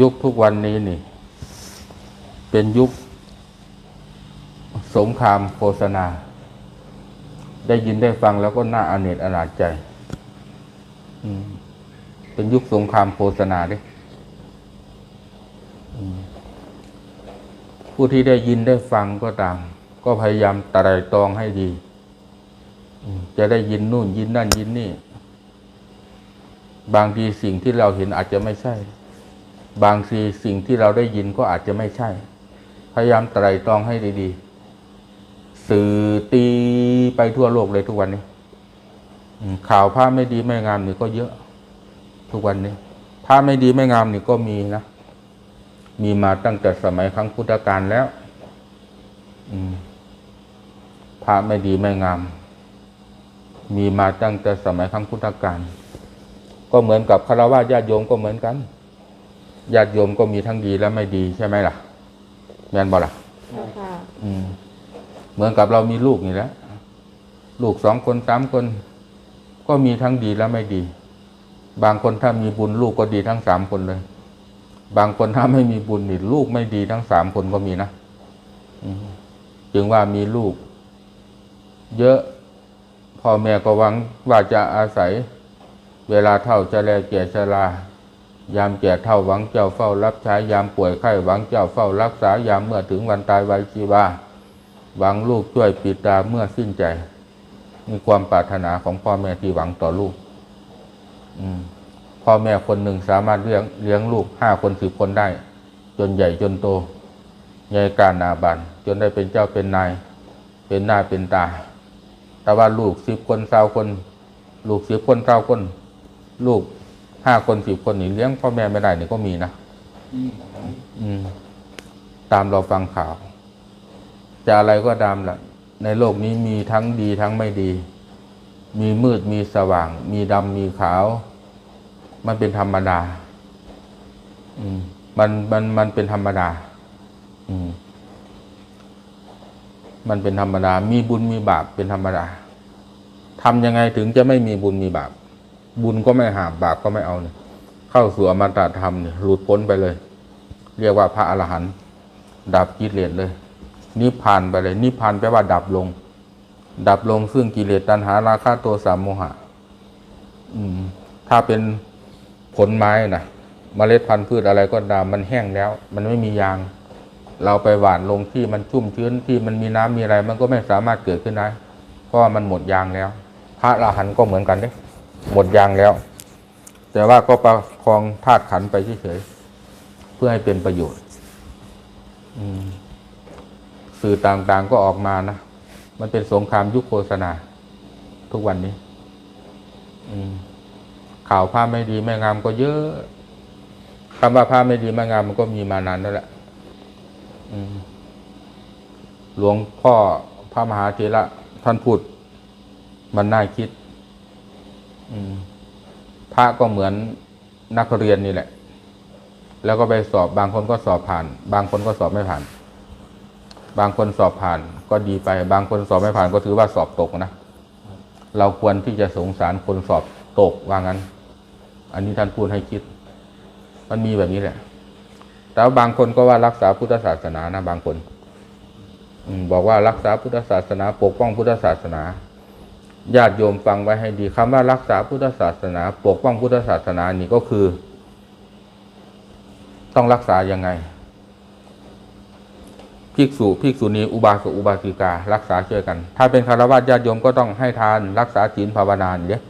ยุคทุกวันนี้นี่ เป็นยุค สงครามโฆษณา ได้ยินได้ฟังแล้วก็น่าอาเนจอนาจใจ เป็นยุคสงครามโฆษณาด้อืมผู้ที่ได้ยินได้ฟังก็ตาม ก็พยายามไตรตรองให้ดี จะได้ยินนู่นยินนั่นยินนี่ บางทีสิ่งที่เราเห็นอาจจะไม่ใช่ บางทีสิ่งที่เราได้ยินก็อาจจะไม่ใช่ พยายามไตรตรองให้ดีๆ สื่อตีไปทั่วโลกเลยทุกวันนี้ ข่าวภาพไม่ดีไม่งามนี่ก็เยอะ ทุกวันนี้ภาพไม่ดีไม่งามนี่ก็มีนะ มีมาตั้งแต่สมัยครั้งพุทธกาลแล้วอืมพไม่ดีไม่งาม มีมาตั้งแต่สมัยครั้งพุทธกาลก็เหมือนกับคารวะญาติโยมก็เหมือนกัน ญาติโยมก็มีทั้งดีและไม่ดีใช่ไหมล่ะแม่นบ่ล่ะเจ้าค่ะอืมเหมือนกับเรามีลูกนี่แหละลูกสองคนสามคน ก็มีทั้งดีและไม่ดี บางคนถ้ามีบุญลูกก็ดีทั้งสามคนเลย บางคนถ้าไม่มีบุญนี่ลูกไม่ดีทั้งสามคนก็มีนะอืมจึงว่ามีลูก เยอะพ่อแม่ก็หวังว่าจะอาศัย เวลาเท่าจะแลแก่ชรา ยามแก่เท่าหวังเจ้าเฝ้ารับใช้ยามป่วยไข้หวังเจ้าเฝ้ารักษายามเมื่อถึงวันตายวัยชีวาหวังลูกช่วยปิดตาเมื่อสิ้นใจ มีความปรารถนาของพ่อแม่ที่หวังต่อลูก อืมพ่อแม่คนหนึ่งสามารถเลี้ยงเลี้ยงลูกห้าคนสิบคนได้ จนใหญ่จนโตใหญ่การนาบันจนได้เป็นเจ้าเป็นนาย เป็นหน้าเป็นตา แต่ว่าลูกสิบคนเศร้าคน ลูกสิบคนเศร้าคน ลูก ห้าคนสิบคนนี่เลี้ยงพ่อแม่ไม่ได้นี่ก็มีนะอืม ตามเราฟังข่าว จะอะไรก็ตามละในโลกนี้มีทั้งดีทั้งไม่ดี มีมืดมีสว่าง มีดำมีขาว มันเป็นธรรมดา อืม มันมันมันเป็นธรรมดา อืม มันเป็นธรรมดา มีบุญมีบาปเป็นธรรมดาทำยังไงถึงจะไม่มีบุญมีบาป บุญก็ไม่หาบบาปก็ไม่เอาเนี่ยเข้าสู่อมตะธรรมเนี่ยหลุดพ้นไปเลย เรียกว่าพระอรหันต์ดับกิเลสเลย นิพพานไปเลย นิพพานแปลว่าดับลง ดับลงซึ่งกิเลสตัณหาราคะโทสะโมหะ อืม ถ้าเป็นผลไม้นะเมล็ดพันธุ์พืชอะไรก็ตามมันแห้งแล้ว มันไม่มียาง เราไปหว่านลงที่มันชุ่มชื้นที่มันมีน้ำมีอะไร มันก็ไม่สามารถเกิดขึ้นได้เพราะมันหมดยางแล้ว พระอรหันต์ก็เหมือนกันเด้ หมดยางแล้ว แต่ว่าก็ประคองธาตุขันไปเฉยๆเพื่อให้เป็นประโยชน์สื่อต่างๆก็ออกมานะ มันเป็นสงครามยุคโฆษณา ทุกวันนี้ข่าวภาพไม่ดีไม่งามก็เยอะคำว่าภาพไม่ดีไม่งามมันก็มีมานานแล้วแหละหลวงพ่อพระมหาเถระท่านพูด มันน่าคิด พระก็เหมือนนักเรียนนี่แหละ แล้วก็ไปสอบบางคนก็สอบผ่าน บางคนก็สอบไม่ผ่าน บางคนสอบผ่านก็ดีไป บางคนสอบไม่ผ่านก็ถือว่าสอบตกนะเราควรที่จะสงสารคนสอบตกว่างั้น อันนี้ท่านพูดให้คิด มันมีแบบนี้แหละ แต่บางคนก็ว่ารักษาพุทธศาสนานะบางคนอบอกว่ารักษาพุทธศาสนา ปกป้องพุทธศาสนา ญาติโยมฟังไว้ให้ดีคำว่ารักษาพุทธศาสนา ปกป้องพุทธศาสนานี่ก็คือ ต้องรักษายังไงภิกษุภิกษุณีอุบาสกอุบาสิกา รักษาช่วยกัน ถ้าเป็นคารวะญาติโยมก็ต้องให้ทาน รักษาศีลภาวนาเนี่ย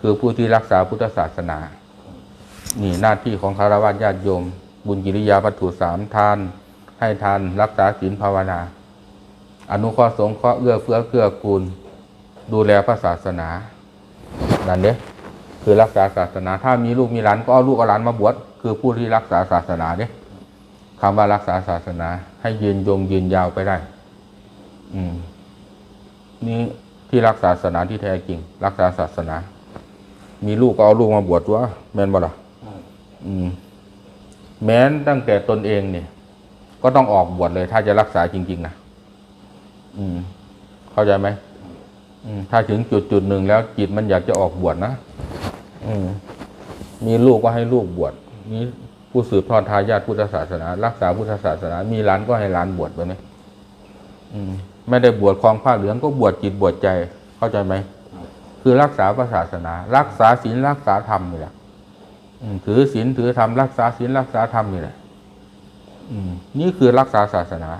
คือผู้ที่รักษาพุทธศาสนา นี่หน้าที่ของคารวะญาติโยม บุญกิริยาวัตถุสามทาน ให้ทาน รักษาศีลภาวนา อนุเคราะห์สงเคราะห์เอื้อเฟื้อเกื้อกูล ดูแลพระศาสนานั่นเนี่ยคือรักษาศาสนา ถ้ามีลูกมีหลานก็เอาลูกเอาหลานมาบวชคือผู้ที่รักษาศาสนาเนี่ยคำว่ารักษาศาสนา ให้ยืนยงยืนยาวไปได้ อืม นี่ที่รักษาศาสนาที่แท้จริง รักษาศาสนา มีลูกก็เอาลูกมาบวชวะแม่นบ่ล่ะอืม แม้นตั้งแต่ตนเองเนี่ย ก็ต้องออกบวชเลย ถ้าจะรักษาจริง ๆนะอืม เข้าใจไหมอืม ถ้าถึงจุดจุดหนึ่งแล้วจิตมันอยากจะออกบวชนะอืมีลูกก็ให้ลูกบวชมีผู้สืบทอดทายาทพุทธศาสนา รักษาพุทธศาสนา มีหลานก็ให้หลานบวชไปไหมไม่ได้บวชคลองผ้าเหลืองก็บวชจิตบวชใจเข้าใจไหมคือรักษาพระศาสนา รักษาศีลรักษาธรรมนี่แหละถือศีลถือธรรมรักษาศีลรักษาธรรมนี่แหละนี่คือรักษาศาสนา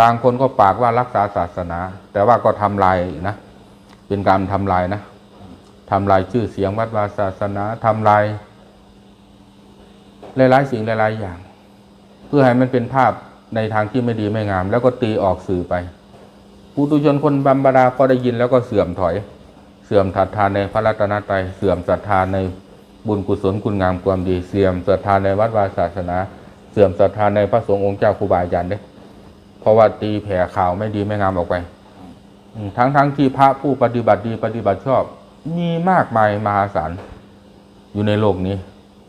บางคนก็ปากว่ารักษาศาสนา แต่ว่าก็ทำลายนะ เป็นการทำลายนะทำลายชื่อเสียงวัดวาศาสนาทำลายหลายๆสิ่งหลายๆอย่าง เพื่อให้มันเป็นภาพในทางที่ไม่ดีไม่งาม แล้วก็ตีออกสื่อไปปุถุชนคนบัมบดาก็ได้ยินแล้วก็เสื่อมถอย เสื่อมศรัทธานในพระรัตนตรัยเสื่อมศรัทธาในบุญกุศลคุณงามความดี เสื่อมศรัทธาในวัดวาศาสนา เสื่อมศรัทธาในพระสงฆ์องค์เจ้าครูบาอาจารย์เด้ เพราะว่าตีแผ่ข่าวไม่ดีไม่งามออกไปทั้งทั้งที่พระผู้ปฏิบัติดีปฏิบัติชอบ มีมากมายมหาศาลอยู่ในโลกนี้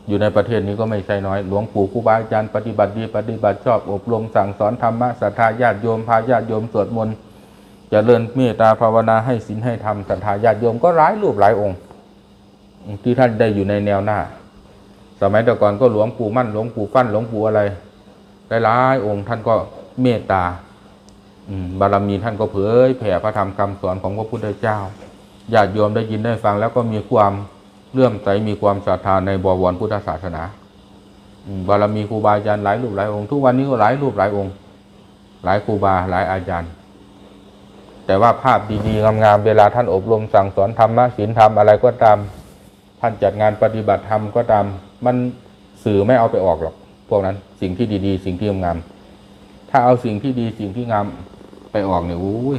อยู่ในประเทศนี้ก็ไม่ใช่น้อย หลวงปู่ครูบาอาจารย์ปฏิบัติดีปฏิบัติชอบ อบรมสั่งสอนธรรมะศรัทธาญาติโยมพาญาติโยมสวดมนต์เจริญเมตตาภาวนาให้ศีลให้ธรรมศรัทธาญาติโยมก็หลายรูปหลายองค์ ที่ท่านได้อยู่ในแนวหน้า สมัยแต่ก่อนก็หลวงปู่มั่นหลวงปู่ฟั่นหลวงปู่อะไรหลายๆองค์ท่านก็ เมตตาบารมีท่านก็เผยแผ่พระธรรมคำสอนของพระพุทธเจ้าญาติโยมได้ยินได้ฟังแล้วก็มีความเลื่อมใสมีความศรัทธาในบวรพุทธศาสนาบารมีครูบาอาจารย์หลายรูปหลายองค์ทุกวันนี้ก็หลายรูปหลายองค์ หลายครูบาหลายอาจารย์ แต่ว่าภาพดีๆงามๆเวลาท่านอบรมสั่งสอนธรรมะศีลธรรมอะไรก็ตาม ท่านจัดงานปฏิบัติธรรมก็ตาม มันสื่อไม่เอาไปออกหรอก พวกนั้นสิ่งที่ดีๆ สิ่งที่งามๆ ถ้าเอาสิ่งที่ดีสิ่งที่งามไปออกเนี่ยโอ้ย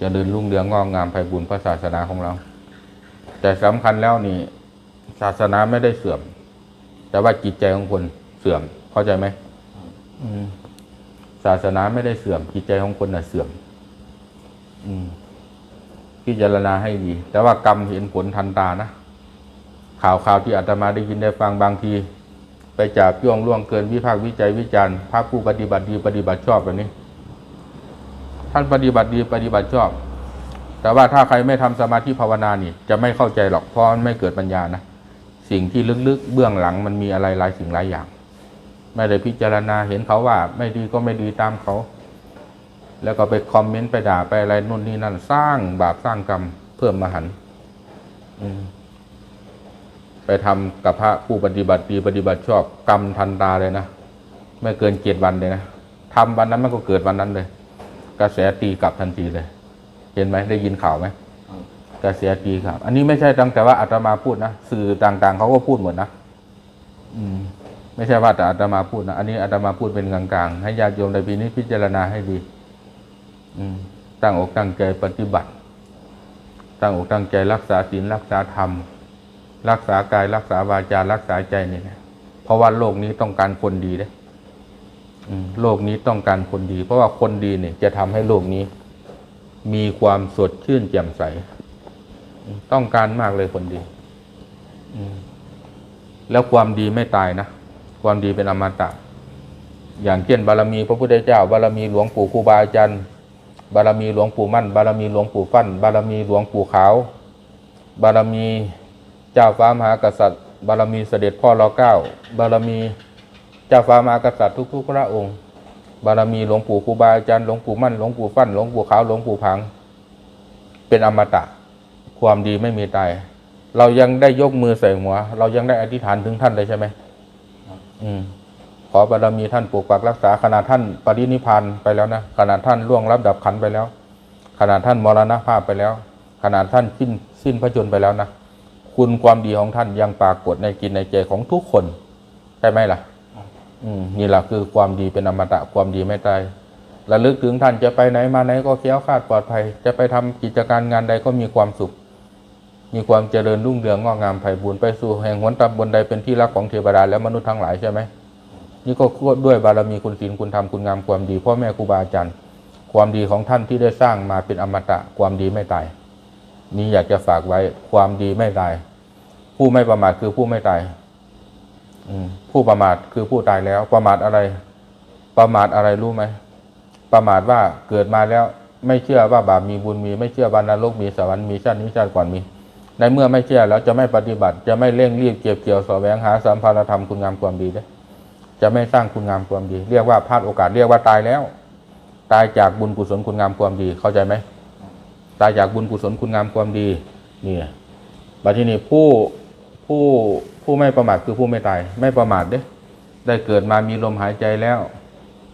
จะเดินรุ่งเรืองงอกงามไพบุญพระศาสนาของเรา แต่สำคัญแล้วนี่ศาสนาไม่ได้เสื่อม แต่ว่าจิตใจของคนเสื่อม เข้าใจไหมอืมศาสนาไม่ได้เสื่อม จิตใจของคนน่ะเสื่อม อืมพิจารณาให้ดี แต่ว่ากรรมเห็นผลทันตานะข่าวข่าวที่อาตมาได้ยินได้ฟังบางที ไปจับย่วงล่วงเกินวิพากษ์วิจัยวิจารณ์พระผู้ปฏิบัติดีปฏิบัติชอบแบบนี้ ท่านปฏิบัติดีปฏิบัติชอบ แต่ว่าถ้าใครไม่ทำสมาธิภาวนานี่จะไม่เข้าใจหรอกเพราะมันไม่เกิดปัญญานะสิ่งที่ลึกๆเบื้องหลังมันมีอะไรหลายสิ่งหลายอย่าง ไม่ได้พิจารณาเห็นเขาว่า ไม่ดีก็ไม่ดีตามเขา แล้วก็ไปคอมเมนต์ไปด่าไปอะไรนู่นนี่นั่นสร้างบาปสร้างกรรมเพิ่มมหันต์อืม ไปทำกับพระผู้ปฏิบัติดีปฏิบัติชอบกรรมทันตาเลยนะไม่เกินเจ็ดวันเลยนะทำวันนั้นมันก็เกิดวันนั้นเลย กระแสตีกลับทันทีเลย เห็นไหมได้ยินข่าวไหมกระแสตีกลับ อันนี้ไม่ใช่ตั้งแต่ว่าอาตมาพูดนะสื่อต่างๆเขาก็พูดหมดนะอืม ไม่ใช่ว่าแต่อาตมาพูดนะอันนี้อาตมาพูดเป็นกลางๆให้ญาติโยมในปีนี้พิจารณาให้ดี อืม ตั้งอกตั้งใจปฏิบัติ ตั้งอกตั้งใจรักษาศีลรักษาธรรม รักษากายรักษาวาจารักษาใจนี่นะเพราะว่าโลกนี้ต้องการคนดีเด้อืมโลกนี้ต้องการคนดี เพราะว่าคนดีเนี่ย จะทำให้โลกนี้ มีความสดชื่นแจ่มใส ต้องการมากเลยคนดีแล้วความดีไม่ตายนะความดีเป็นอมตะ อย่างเช่นบารมีพระพุทธเจ้า บารมีหลวงปู่ครูบาอาจารย์บารมีหลวงปู่มั่น บารมีหลวงปู่ฟั่น บารมีหลวงปู่ขาว บารมี เจ้าฟ้ามหากษัตริย์ บารมีเสด็จพ่อรอเก้าบารมีเจ้าฟ้ามหากษัตริย์ทุกๆพระองค์ บารมีหลวงปู่ครูบาอาจารย์หลวงปู่มั่นหลวงปู่ฟั่นหลวงปู่ขาวหลวงปู่พัง เป็นอมตะความดีไม่มีตาย เรายังได้ยกมือใส่หัว เรายังได้อธิษฐานถึงท่านเลยใช่ไหมอืมขอบารมีท่านปกปักรักษาขณะท่านปรินิพานไปแล้วนะขณะท่านล่วงรับดับขันไปแล้วขณะท่านมรณภาพไปแล้วขณะท่านสิ้นสิ้นพระชนไปแล้วนะ คุณความดีของท่านยังปรากฏในจิตในใจของทุกคน ใช่ไหมล่ะ อืมนี่แหละคือความดีเป็นอมตะความดีไม่ตายระลึกถึงท่านจะไปไหนมาไหนก็แคล้วคลาดปลอดภัย จะไปทำกิจการงานใดก็มีความสุข มีความเจริญรุ่งเรืองงอกงามไผ่บุญไปสู่แห่งหนตำบนใดเป็นที่รักของเทวดาและมนุษย์ทั้งหลายใช่ไหมนี่ก็ด้วยบารมีคุณศีลคุณธรรมคุณงามความดีพ่อแม่ครูบาอาจารย์ ความดีของท่านที่ได้สร้างมาเป็นอมตะความดีไม่ตาย นี่อยากจะฝากไว้ความดีไม่ตาย ผู้ไม่ประมาทคือผู้ไม่ตายผู้ประมาทคือผู้ตายแล้ว ประมาทอะไร ประมาทอะไรรู้ไหมประมาทว่าเกิดมาแล้ว ไม่เชื่อว่าบาปมีบุญมี ไม่เชื่อว่านรกมีสวรรค์มีชาตินี้ชาติก่อนมี ในเมื่อไม่เชื่อแล้วจะไม่ปฏิบัติ จะไม่เร่งรีบเก็บเกี่ยวสแสวงหาสัมภารธรรมคุณงามความดีเด้อจะไม่สร้างคุณงามความดี เรียกว่าพลาดโอกาสเรียกว่าตายแล้ว ตายจากบุญกุศลคุณงามความดีเข้าใจไหม ตายจากบุญกุศลคุณงามความดีนี่บัดทีนี้ผู้ผู้ผู้ไม่ประมาทคือผู้ไม่ตาย ไม่ประมาทเด้ได้เกิดมามีลมหายใจแล้ว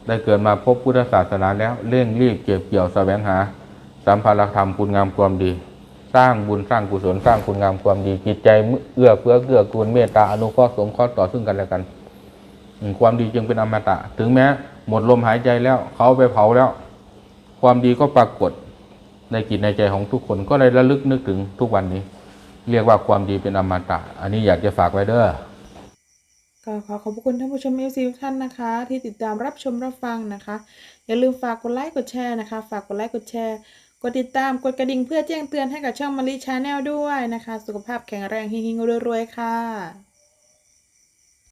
ได้เกิดมาพบพุทธศาสนาแล้วเร่งรีบเก็บเกี่ยวแสวงหา สัมภารธรรมคุณงามความดี สร้างบุญสร้างกุศลสร้างคุณงามความดีจิตใจเอื้อเฟื้อเกื้อกูลเมตตาอนุเคราะห์สงเคราะห์ต่อซึ่งกันและกันความดีจึงเป็นอมตะ ถึงแม้ หมดลมหายใจแล้วเขาไปเผาแล้ว ความดีก็ปรากฏ ในจิตในใจของทุกคนก็เลยระลึกนึกถึงทุกวันนี้ เรียกว่าความดีเป็นอมตะ อันนี้อยากจะฝากไว้เด้อก็ขอขอบคุณท่านผู้ชมเอฟซีทุกท่านนะคะ ที่ติดตามรับชมรับฟังนะคะ อย่าลืมฝากกดไลค์กดแชร์นะคะ ฝากกดไลค์กดแชร์กดติดตามกดกระดิ่งเพื่อแจ้งเตือนให้กับช่องมารีชาแนลด้วยนะคะ สุขภาพแข็งแรงเฮงๆรวยๆค่ะ